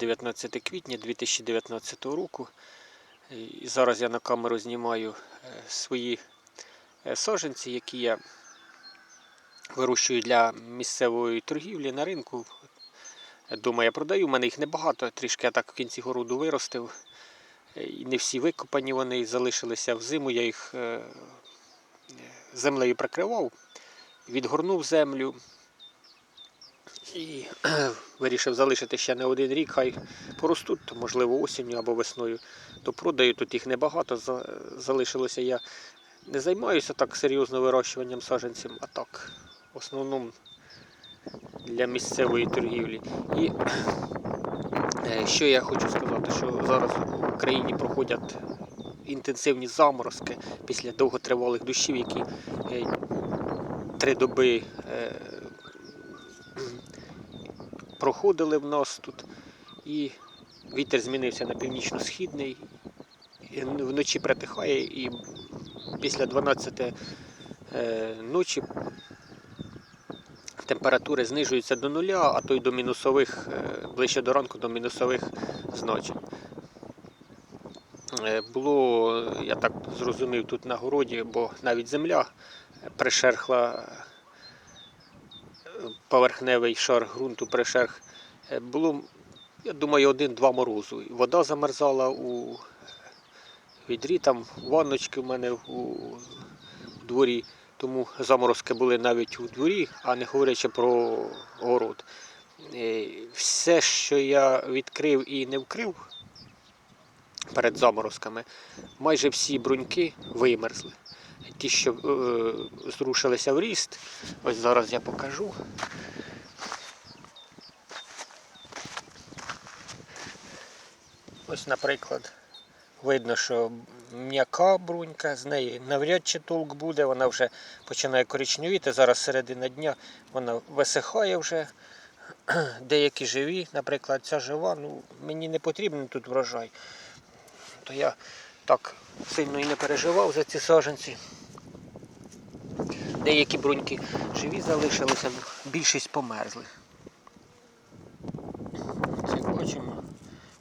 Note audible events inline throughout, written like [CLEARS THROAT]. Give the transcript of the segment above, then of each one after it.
19 квітня 2019 року. І зараз я на камеру знімаю е, свої е, саджанці, які я вирощую для місцевої торгівлі на ринку. Дома я продаю, у мене їх небагато, трішки я так в кінці городу виростив. Е, І не всі викопані вони залишилися в зиму. Я їх землею прикривав, відгорнув землю і [CLEARS THROAT] вирішив залишити ще не один рік, хай поростуть, можливо, осінню або весною. То продаю тут їх небагато. Залишилося я не займаюся так серйозно вирощуванням саджанців, а так, в основному для місцевої торгівлі. І [CLEARS THROAT] е, що я хочу сказати, що зараз в Україні проходять інтенсивні заморозки після довготривалих дощів, які е, три доби е, проходили в нас тут. І вітер змінився на північно-східний. Вночі притихає і після 12 е, ночі температури знижуються до нуля, а то й до мінусових, е, ближче до ранку до мінусових значень. Е, Було, я так зрозумів, тут на городі, бо навіть земля пришерхла, поверхневий шар ґрунту пришерх. Е, Було, я думаю, один-два морозу. Вода замерзала у відрі, там ванночки в мене у, дворі, тому заморозки були навіть у дворі, а не говорячи про город. Е, Все, що я відкрив і не вкрив перед заморозками, майже всі бруньки вимерзли. Ті, що е, зрушилися в ріст, ось зараз я покажу. Ось, наприклад, видно, що м'яка брунька, з неї навряд чи толк буде, вона вже починає коричневіти. Зараз середина дня вона висихає вже. [CLEARS THROAT] Деякі живі, наприклад, ця жива, ну мені не потрібен тут врожай. То я так сильно і не переживав за ці саджанці. Деякі бруньки живі залишилися, більшість померзли. Як бачимо,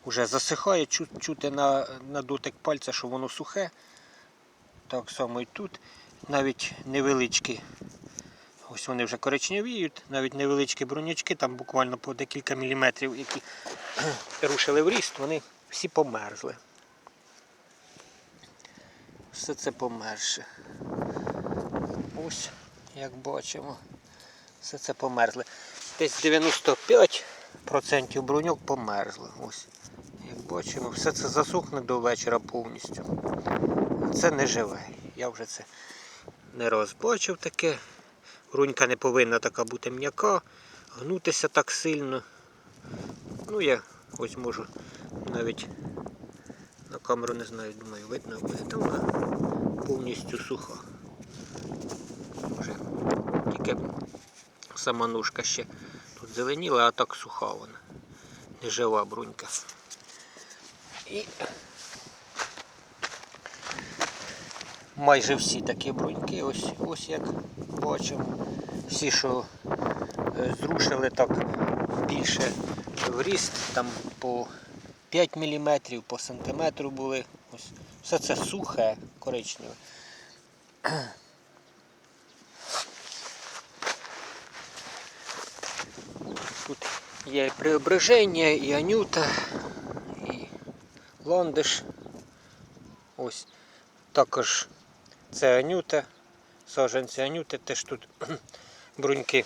вже засихає, чу- чути на, на дотик пальця, що воно сухе. Так само і тут. Навіть невеличкі, ось вони вже коричневіють, навіть невеличкі брунячки, там буквально по декілька міліметрів, які [CLEARS THROAT] рушили в ріст, вони всі померзли. Все це померше. Ось, як бачимо, все це померзли. Десь 95% бруньок померзли. Ось, як бачимо, все це засохне до вечора повністю. Це не живе. Я вже це не раз бачив таке. Брунька не повинна така бути м'яка, гнутися так сильно. Ну, я ось можу навіть на камеру не знаю, думаю, видно буде. Там повністю суха. Тільки сама ножка ще тут зеленіла, а так суха вона. Не жива брунька. І майже всі такі бруньки, ось, ось як бачимо. Всі, що е, зрушили так більше в ріст, там по 5 мм, по сантиметру були. Ось. Все це сухе, коричневе. Тут є і преображення, і анюта, і ландиш. Ось також це анюта, саджанці анюти, теж тут [CLEARS THROAT] бруньки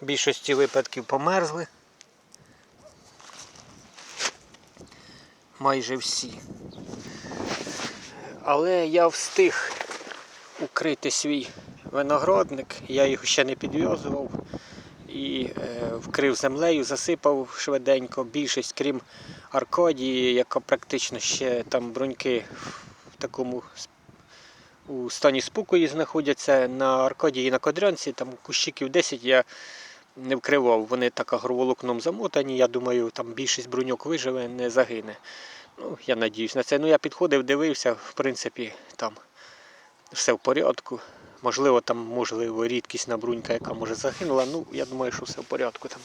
в більшості випадків померзли. Майже всі. Але я встиг укрити свій виноградник, я його ще не підв'язував і е, вкрив землею, засипав швиденько. Більшість, крім Аркадії, яка практично ще там бруньки в такому у стані спокою знаходяться на Аркадії і на Кодрянці, там кущиків 10 я не вкривав. Вони так агроволокном замотані. Я думаю, там більшість бруньок виживе, не загине. Ну, я надіюсь на це. Ну, я підходив, дивився, в принципі, там все в порядку. Можливо, там, можливо, рідкісна брунька, яка може загинула. Ну, я думаю, що все в порядку там.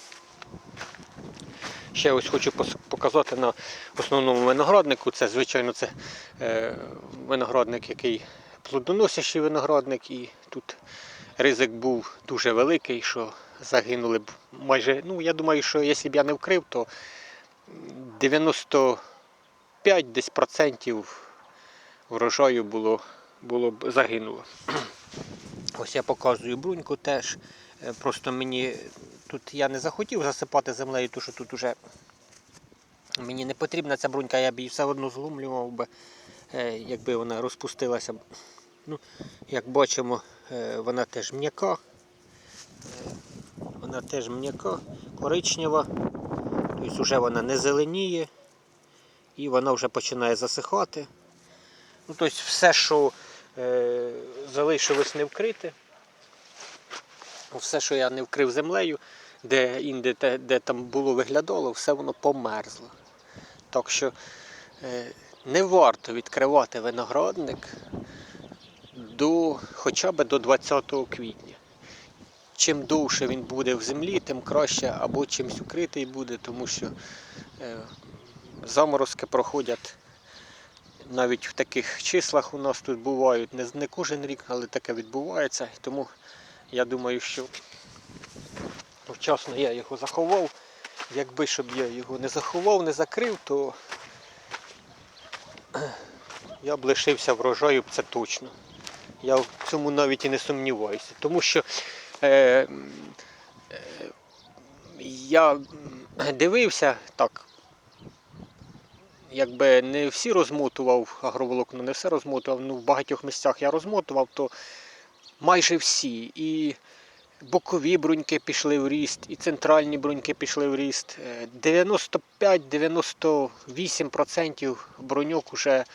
Ще ось хочу показати на основному винограднику. Це, звичайно, це е, виноградник, який плодоносящий виноградник, і тут ризик був дуже великий, що загинули б майже. Ну, я думаю, що якщо б я не вкрив, то 95 десь процентів врожаю було, було б загинуло. Ось я показую бруньку теж. Е, Просто мені тут я не захотів засипати землею, тому що тут уже мені не потрібна ця брунька, я б її все одно зломлював би, е, якби вона розпустилася. Ну, як бачимо, е, вона теж м'яка. Вона теж м'яка, коричнева. Тобто вже вона не зеленіє і вона вже починає засихати. Ну, тобто все, що залишилось не вкрите, все, що я не вкрив землею, де інде, те, де там було виглядало, все воно померзло. Так що е, не варто відкривати виноградник до, хоча б до 20 квітня. Чим довше він буде в землі, тим краще або чимось укритий буде, тому що е, заморозки проходять навіть в таких числах у нас тут бувають. Не, не кожен рік, але таке відбувається. Тому я думаю, що вчасно я його заховав. Якби щоб я його не заховав, не закрив, то я б лишився врожаю, це точно. Я в цьому навіть і не сумніваюся. Тому що е, е, я дивився так. Якби не всі розмотував агроволокно, не все розмотував, ну в багатьох місцях я розмотував, то майже всі. І бокові бруньки пішли в ріст, і центральні бруньки пішли в ріст. Е, 95-98% бруньок уже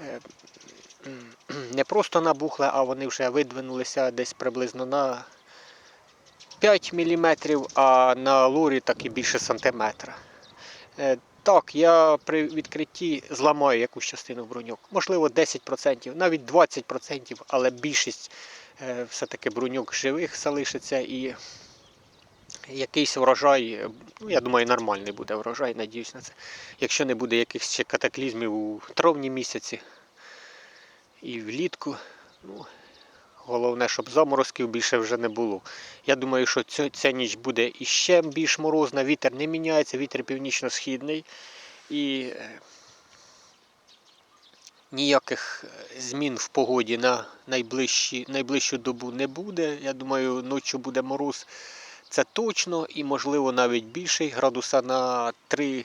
е, не просто набухли, а вони вже видвинулися десь приблизно на 5 мм, а на лорі так і більше сантиметра. Так, я при відкритті зламаю якусь частину бруньок. Можливо, 10%, навіть 20%, але більшість е, все-таки бруньок живих залишиться і якийсь врожай, е, ну я думаю, нормальний буде врожай, надіюсь на це. Якщо не буде якихось ще катаклізмів у травні місяці і влітку. Ну, головне, щоб заморозків більше вже не було. Я думаю, що ця, ця ніч буде іще більш морозна, вітер не міняється, вітер північно-східний. І е, ніяких е, змін в погоді на найближчі, найближчу добу не буде. Я думаю, ночі буде мороз. Це точно і, можливо, навіть більший градуса на 3,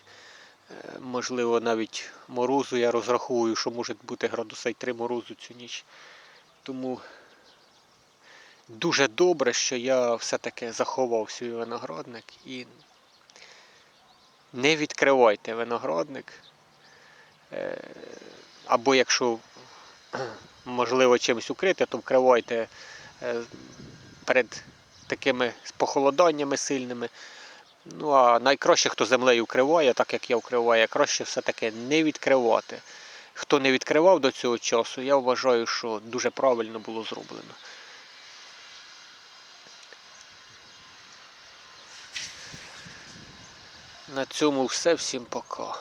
е, можливо, навіть морозу. Я розраховую, що може бути градуса й 3 морозу цю ніч. Тому дуже добре, що я все-таки заховав свій виноградник і не відкривайте виноградник. Е, Або якщо [CLEARS THROAT] можливо чимось укрити, то вкривайте е, перед такими похолоданнями сильними. Ну а найкраще, хто землею вкриває, так як я вкриваю, краще все-таки не відкривати. Хто не відкривав до цього часу, я вважаю, що дуже правильно було зроблено. На цьому все. Всім пока.